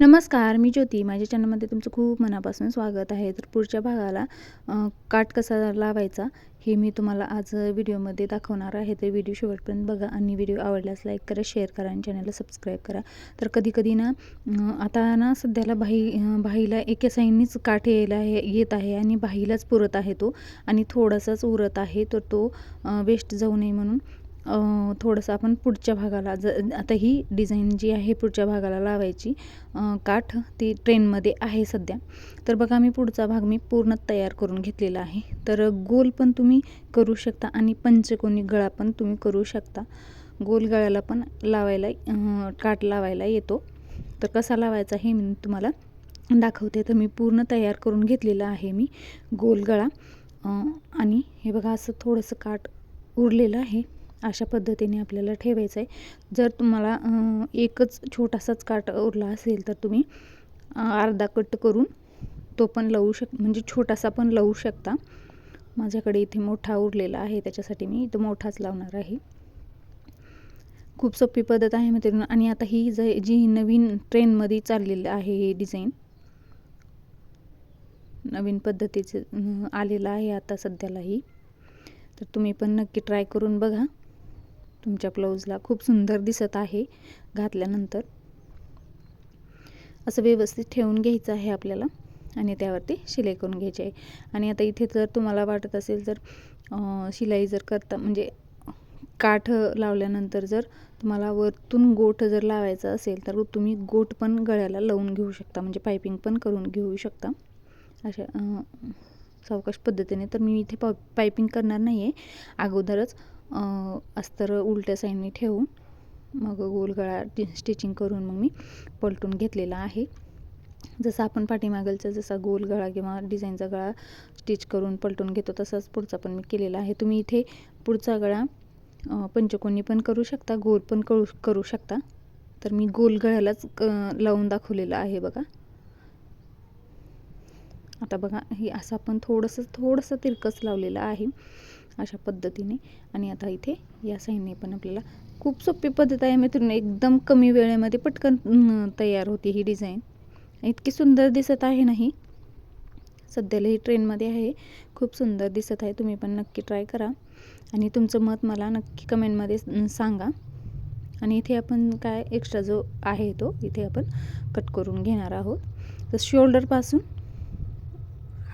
नमस्कार मी ज्योती. माझ्या चॅनलमध्ये तुमचं खूप मनापासून स्वागत आहे. तर पुढच्या भागाला काट कसा लावायचा हे मी तुम्हाला आज व्हिडिओमध्ये दाखवणार आहे. तर व्हिडिओ शेवटपर्यंत बघा आणि व्हिडिओ आवडल्यास लाईक करा शेअर करा आणि चॅनलला सबस्क्राईब करा. तर कधी कधी ना आता ना सध्याला बाही अ, बाहीला एके साईडनीच काठ यायला आहे येत आहे आणि बाहीलाच पुरत आहे तो. आणि थोडासाच उरत आहे तर तो वेस्ट जाऊ नये म्हणून. थोडंसं आपण पुढच्या भागाला ज आता ही डिझाईन जी आहे पुढच्या भागाला लावायची काठ ती ट्रेनमध्ये आहे सध्या. तर बघा मी पुढचा भाग मी पूर्ण तयार करून घेतलेला आहे. तर गोल पण तुम्ही करू शकता आणि पंचकोनी गळा पण तुम्ही करू शकता. गोल गळ्याला पण लावायला काठ लावायला येतो. तर कसा लावायचा हे मी तुम्हाला दाखवते. तर मी पूर्ण तयार करून घेतलेला आहे मी गोल गळा. आणि हे बघा असं थोडंसं काठ उरलेलं आहे. अशा पद्धतीने आपल्याला ठेवायचं आहे. जर तुम्हाला एकच छोटासाच काट उरला असेल तर तुम्ही अर्धा कट करून तो पण लावू शक म्हणजे छोटासा पण लावू शकता. माझ्याकडे इथे मोठा उरलेला आहे त्याच्यासाठी मी इथं मोठाच लावणार आहे. खूप सोपी पद्धत आहे मित्रांनो. आणि आता ही ज जी नवीन ट्रेनमध्ये चाललेलं आहे हे डिझाईन नवीन पद्धतीचे आलेलं आहे आता सध्यालाही तर तुम्ही पण नक्की ट्राय करून बघा. तुमच्या ब्लाऊजला खूप सुंदर दिसत आहे घातल्यानंतर. असं व्यवस्थित ठेवून घ्यायचं आहे आपल्याला आणि त्यावरती शिलाई करून घ्यायची आहे. आणि आता इथे जर तुम्हाला वाटत असेल तर शिलाई जर करता म्हणजे काठ लावल्यानंतर जर तुम्हाला वरतून गोठ जर लावायचा असेल तर तुम्ही गोठ पण गळ्याला लावून घेऊ शकता म्हणजे पायपिंग पण करून घेऊ शकता. अशा सावकाश पद्धतीने तर मी इथे पा पायपिंग करणार नाही आहे अगोदरच अस्तर उलट्या साईडने ठेवून मग गोल गळा स्टिचिंग करून मग मी पलटून घेतलेला आहे. जसं आपण पाठीमागलचा जसा गोल गळा किंवा डिझाईनचा गळा स्टिच करून पलटून घेतो तसाच पुढचा पण मी केलेला आहे. तुम्ही इथे पुढचा गळा पंचकोनी पण करू शकता गोल पण करू करू शकता. तर मी गोल गळ्यालाच क लावून दाखवलेलं आहे बघा. आता बघा हे असं आपण थोडंसं थोडंसं तिरकस लावलेलं आहे. अशा पद्धतीने. आणि आता इथे या साईडने पण आपल्याला खूप सोपी पद्धत आहे. मित्रांनो एकदम कमी वेळेमध्ये पटकन तयार होती ही डिझाईन. इतकी सुंदर दिसत आहे नाही सध्याला ही ट्रेनमध्ये आहे. खूप सुंदर दिसत आहे. तुम्ही पण नक्की ट्राय करा. आणि तुमचं मत मला नक्की कमेंटमध्ये सांगा. आणि इथे आपण काय एक्स्ट्रा जो आहे तो इथे आपण कट करून घेणार आहोत. तर शोल्डरपासून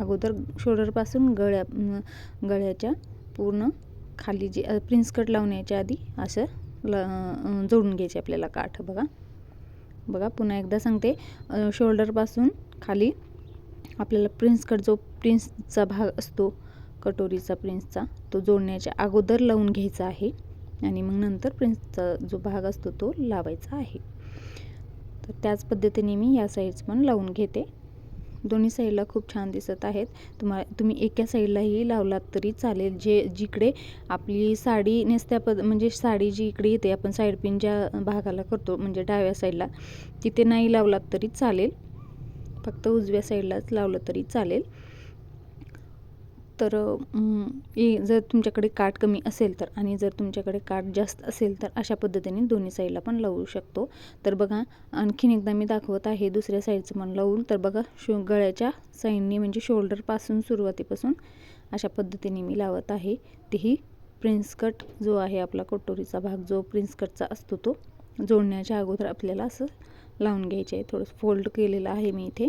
अगोदर शोल्डरपासून गळ्या गळ्याच्या पूर्ण खाली जे प्रिन्स कट लावण्याच्या आधी असं ल जोडून घ्यायचे आपल्याला काठ बघा. बघा पुन्हा एकदा सांगते. शोल्डरपासून खाली आपल्याला प्रिन्स कट जो प्रिन्सचा भाग असतो कटोरीचा प्रिन्सचा तो जोडण्याच्या अगोदर लावून घ्यायचा आहे आणि मग नंतर प्रिन्सचा जो भाग असतो तो लावायचा आहे. तर त्याच पद्धतीने मी या साईड्स पण लावून घेते. दोन्ही साईडला खूप छान दिसत आहेत. तुम्हा तुम्ही एका साईडलाही लावलात तरी चालेल. जे जिकडे आपली साडी नेसत्या पद म्हणजे साडी जी इकडे येते आपण साईड पिन ज्या भागाला करतो म्हणजे डाव्या साईडला तिथे नाही लावलात तरी चालेल. फक्त उजव्या साईडलाच लावलं तरी चालेल. तर जर तुमच्याकडे काठ कमी असेल तर आणि जर तुमच्याकडे काठ जास्त असेल तर अशा पद्धतीने दोन्ही साईडला पण लावू शकतो. तर बघा आणखीन एकदा मी दाखवत आहे दुसऱ्या साईडचं पण लावून. तर बघा शो गळ्याच्या साईडने म्हणजे शोल्डरपासून सुरुवातीपासून अशा पद्धतीने मी लावत आहे. तेही प्रिन्स कट जो आहे आपला कटोरीचा भाग जो प्रिन्स कटचा असतो तो जोडण्याच्या अगोदर आपल्याला असं लावून घ्यायचे आहे. थोडंसं फोल्ड केलेलं आहे मी इथे.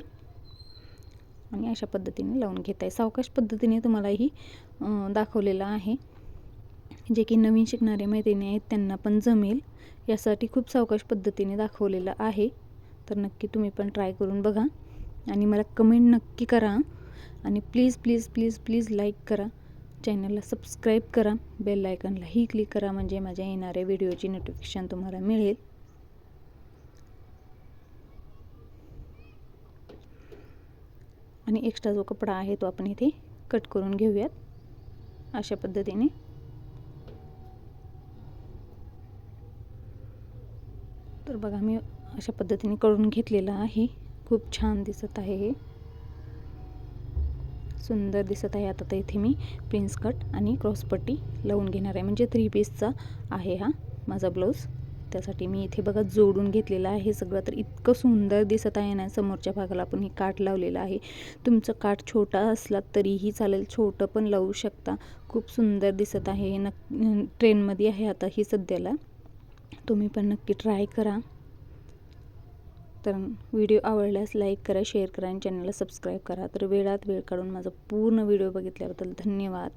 आणि अशा पद्धतीने लावून घेत आहे सावकाश पद्धतीने तुम्हालाही दाखवलेलं आहे. जे की नवीन शिकणारे मैत्रिणी आहेत त्यांना पण जमेल. यासाठी खूप सावकाश पद्धतीने दाखवलेलं आहे. तर नक्की तुम्ही पण ट्राय करून बघा. आणि मला कमेंट नक्की करा. आणि please please please please like करा. चॅनलला सबस्क्राईब करा. बेल आयकनलाही क्लिक करा. म्हणजे माझ्या येणाऱ्या व्हिडिओची नोटिफिकेशन तुम्हाला मिळेल. आणि एक्स्ट्रा जो कपडा आहे तो आपण इथे कट करून घेऊयात. अशा पद्धतीने. तर बघा मी अशा पद्धतीने करून घेतलेला आहे. खूप छान दिसत आहे हे. सुंदर दिसत आहे आता तर इथे मी प्रिन्स कट आणि क्रॉसपट्टी लावून घेणार आहे. म्हणजे थ्री पीसचा आहे हा माझा ब्लाऊज त्यासाठी मी इथे बघा जोडून घेतलेलं आहे सगळं. तर इतकं सुंदर दिसत आहे ना समोरच्या भागाला पण हे काठ लावलेलं आहे. तुमचं काठ छोटा असला तरीही चालेल छोटं पण लावू शकता. खूप सुंदर दिसत आहे नक् ट्रेनमध्ये आहे आता ही सध्याला. तुम्ही पण नक्की ट्राय करा. तर व्हिडिओ आवडल्यास लाईक करा शेअर करा आणि चॅनलला सबस्क्राईब करा. तर वेळात वेळ काढून माझा पूर्ण व्हिडिओ बघितल्याबद्दल धन्यवाद.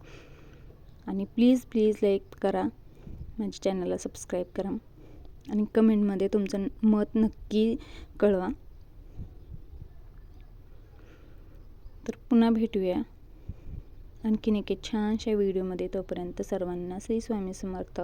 आणि प्लीज प्लीज लाईक करा. माझ्या चॅनलला सबस्क्राईब करा. आणि कमेंटमध्ये तुमचं मत नक्की कळवा. तर पुन्हा भेटूया. आणखीन एके छानशा व्हिडिओमध्ये तोपर्यंत सर्वांना श्री स्वामी समर्थ.